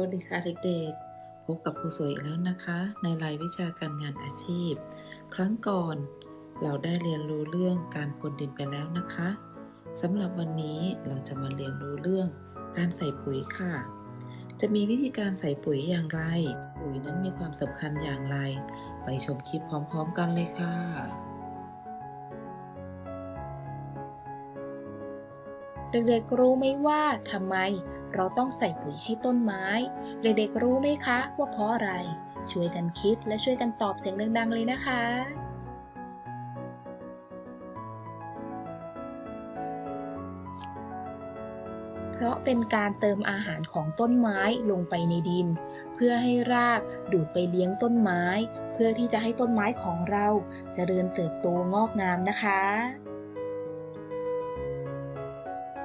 วัสดีค่ะเด็กๆ พบกับครูสวยอีกแล้วนะคะ ในรายวิชาการงานอาชีพ ครั้งก่อนเราได้เรียนรู้เรื่องการพรวนดินไปแล้วนะคะสำหรับวันนี้เราจะมาเรียนรู้เรื่องการใส่ปุ๋ยค่ะ จะมีวิธีการใส่ปุ๋ยอย่างไร ปุ๋ยนั้นมีความสำคัญอย่างไร ไปชมคลิปพร้อมๆกันเลยค่ะเด็กๆรู้ไหมว่าทำไม เราต้องใส่ปุ๋ยให้ต้นไม้ เด็กๆรู้ไหมคะว่าเพราะอะไร ช่วยกันคิดและช่วยกันตอบเสียงดัง ๆ เลยนะคะเพราะเป็นการเติมอาหารของต้นไม้ลงไปในดิน เพื่อให้รากดูดไปเลี้ยงต้นไม้ เพื่อที่จะให้ต้นไม้ของเราจเจริญเติบโตงอกงามนะคะ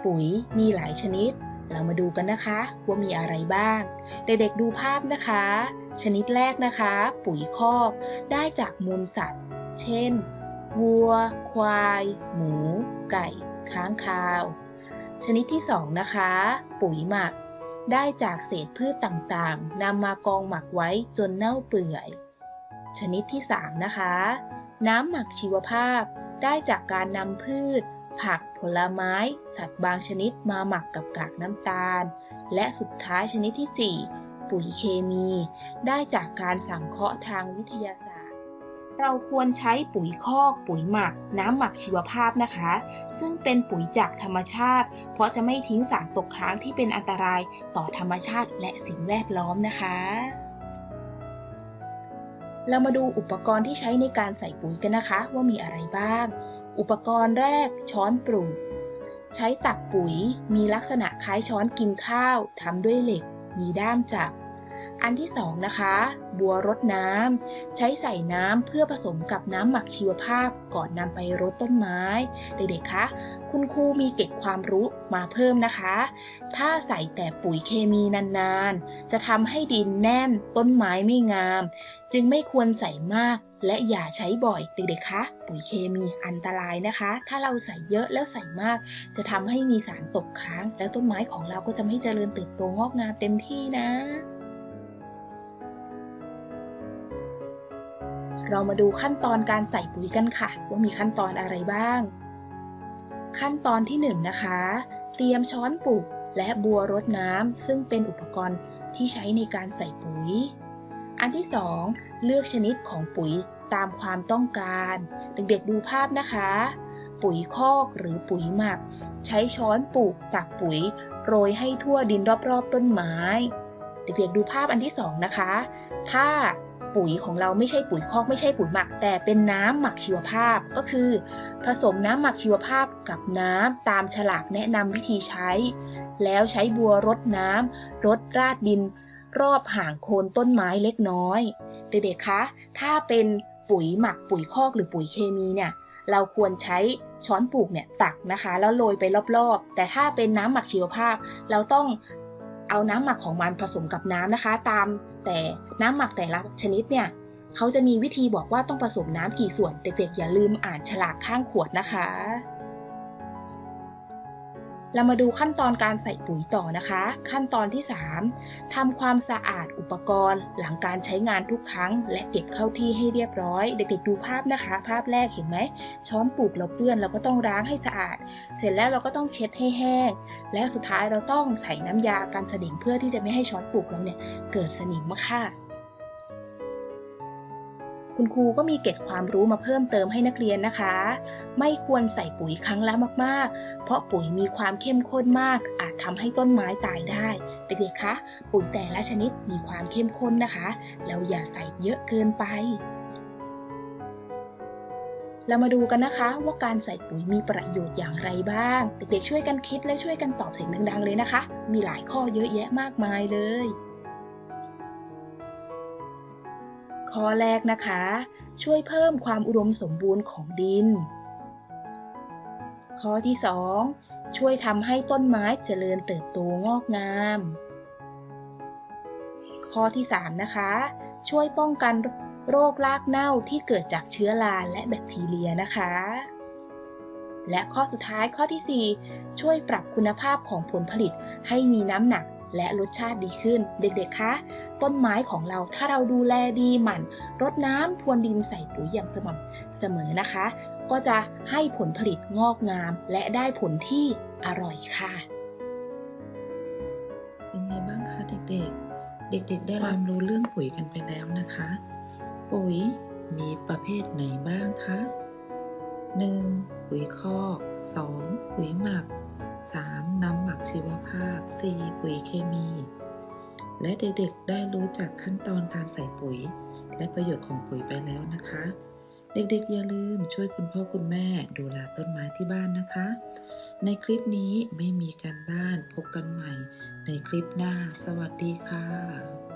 ปุ๋ยมีหลายชนิด เรามาดูกันนะคะ ว่ามีอะไรบ้าง เด็กๆดูภาพนะคะ ชนิดแรกนะคะ ปุ๋ยคอก ได้จากมูลสัตว์ เช่น วัว ควาย หมู ไก่ ค้างคาว ชนิดที่สองนะคะ ปุ๋ยหมัก ได้จากเศษพืชต่างๆนำมากองหมักไว้จนเน่าเปื่อย ชนิดที่สามนะคะ น้ำหมักชีวภาพ ได้จากการนำพืช ผักผลไม้ สัตว์บางชนิดมาหมักกับกากน้ำตาล และสุดท้ายชนิดที่ 4 ปุ๋ยเคมี ได้จากการสังเคราะห์ทางวิทยาศาสตร์ เราควรใช้ปุ๋ยคอกปุ๋ยหมัก น้ำหมักชีวภาพนะคะ ซึ่งเป็นปุ๋ยจากธรรมชาติ เพราะจะไม่ทิ้งสารตกค้างที่เป็นอันตรายต่อธรรมชาติและสิ่งแวดล้อมนะคะเรามาดูอุปกรณ์ที่ใช้ในการใส่ปุ๋ยกันนะคะ ว่ามีอะไรบ้าง อุปกรณ์แรกช้อนปรุง ใช้ตักปุ๋ยมีลักษณะคล้ายช้อนกินข้าวทำด้วยเหล็ก มีด้ามจับ อันที่สองนะคะ บัวรดน้ำ ใช้ใส่น้ำเพื่อผสมกับน้ำหมักชีวภาพก่อนนำไปรดต้นไม้ เด็กๆ คะ คุณครูมีเก็บความรู้มาเพิ่มนะคะ ถ้าใส่แต่ปุ๋ยเคมีนานๆ จะทำให้ดินแน่นต้นไม้ไม่งาม จึงไม่ควรใส่มากและอย่าใช้บ่อยเด็กๆ คะ ปุ๋ยเคมีอันตรายนะคะ ถ้าเราใส่เยอะแล้วใส่มาก จะทำให้มีสารตกค้าง แล้วต้นไม้ของเราก็จะไม่เจริญเติบโตงอกงามเต็มที่นะ เรามาดูขั้นตอนการใส่ปุ๋ยกันค่ะ ว่ามีขั้นตอนอะไรบ้าง ขั้นตอนที่1นนะคะ เตรียมช้อนปลูกและบัวรดน้ำซึ่งเป็นอุปกรณ์ที่ใช้ในการใส่ปุ๋ย อันที่ 2 เลือกชนิดของปุ๋ยตามความต้องการ เด็กๆดูภาพนะคะ ปุ๋ยคอกหรือปุ๋ยหมัก ใช้ช้อนปลูกตักปุ๋ย โรยให้ทั่วดินรอบๆต้นไม้ เด็กๆดูภาพอันที่ 2 นะคะ ถ้า ปุ๋ยของเราไม่ใช่ปุ๋ยคอกไม่ใช่ปุ๋ยหมัก แต่เป็นน้ำหมักชีวภาพก็คือ ผสมน้ำหมักชีวภาพกับน้ำตามฉลากแนะนำวิธีใช้ แล้วใช้บัวรดน้ำรดราดดิน รอบห่างโคนต้นไม้เล็กน้อย เด็กๆคะถ้าเป็นปุ๋ยหมักปุ๋ยคอกหรือปุ๋ยเคมีเนี่ยเราควรใช้ช้อนปลูกเนี่ยตักนะคะ แล้วโรยไปรอบๆ แต่ถ้าเป็นน้ำหมักชีวภาพ เราต้องเอาน้ำหมักของมันผสมกับน้ำนะคะ ตาม แต่น้ำหมักแต่ละชนิดเนี่ยเขาจะมีวิธีบอกว่าต้องผสมน้ำกี่ส่วน เด็กๆ อย่าลืมอ่านฉลากข้างขวดนะคะ เรามาดูขั้นตอนการใส่ปุ๋ยต่อนะคะ ขั้นตอนที่ 3ทำความสะอาดอุปกรณ์ หลังการใช้งานทุกครั้ง และเก็บเข้าที่ให้เรียบร้อย เด็กๆดูภาพนะคะ ภาพแรกเห็นไหม ช้อนปลูกเราเปื้อนเราก็ต้องล้างให้สะอาด เสร็จแล้วเราก็ต้องเช็ดให้แห้ง และสุดท้ายเราต้องใส่น้ำยากันสนิมเพื่อที่จะไม่ให้ช้อนปลูกเราเนี่ยเกิดสนิมค่ะ คุณครูก็มีเกร็ดความรู้มาเพิ่มเติมให้นักเรียนนะคะ ไม่ควรใส่ปุ๋ยครั้งละมากๆ เพราะปุ๋ยมีความเข้มข้นมาก อาจทำให้ต้นไม้ตายได้ เด็กๆ คะ ปุ๋ยแต่ละชนิดมีความเข้มข้นนะคะแล้วอย่าใส่เยอะเกินไปเรามาดูกันนะคะว่าการใส่ปุ๋ยมีประโยชน์อย่างไรบ้าง เด็กๆช่วยกันคิดและช่วยกันตอบเสียงดังๆเลยนะคะ มีหลายข้อเยอะแยะมากมายเลย ข้อแรกนะคะ ช่วยเพิ่มความอุดมสมบูรณ์ของดิน ข้อที่ 2 ช่วยทำให้ต้นไม้เจริญเติบโตงอกงาม ข้อที่ 3 นะคะ ช่วยป้องกันโรครากเน่าที่เกิดจากเชื้อราและแบคทีเรียนะคะ และข้อสุดท้ายข้อที่ 4 ช่วยปรับคุณภาพของผลผลิตให้มีน้ำหนัก และรสชาติดีขึ้น เด็กๆ คะ ต้นไม้ของเราถ้าเราดูแลดีหมั่น รดน้ำพรวนดินใส่ปุ๋ยอย่างสม่ำเสมอนะคะ ก็จะให้ผลผลิตงอกงาม และได้ผลที่อร่อยค่ะเป็นไงบ้างคะเด็กๆ เด็กๆ ได้เรียนรู้เรื่องปุ๋ยกันไปแล้วนะคะ ปุ๋ยมีประเภทไหนบ้างคะ 1. ปุ๋ยคอก 2. ปุ๋ยหมัก 3. น้ำหมักชีวภาพ 4. ปุ๋ยเคมี และเด็กๆ ได้รู้จักขั้นตอนการใส่ปุ๋ย และประโยชน์ของปุ๋ยไปแล้วนะคะ เด็กๆ อย่าลืมช่วยคุณพ่อคุณแม่ดูแลต้นไม้ที่บ้านนะคะ ในคลิปนี้ไม่มีการบ้านพบกันใหม่ ในคลิปหน้า สวัสดีค่ะ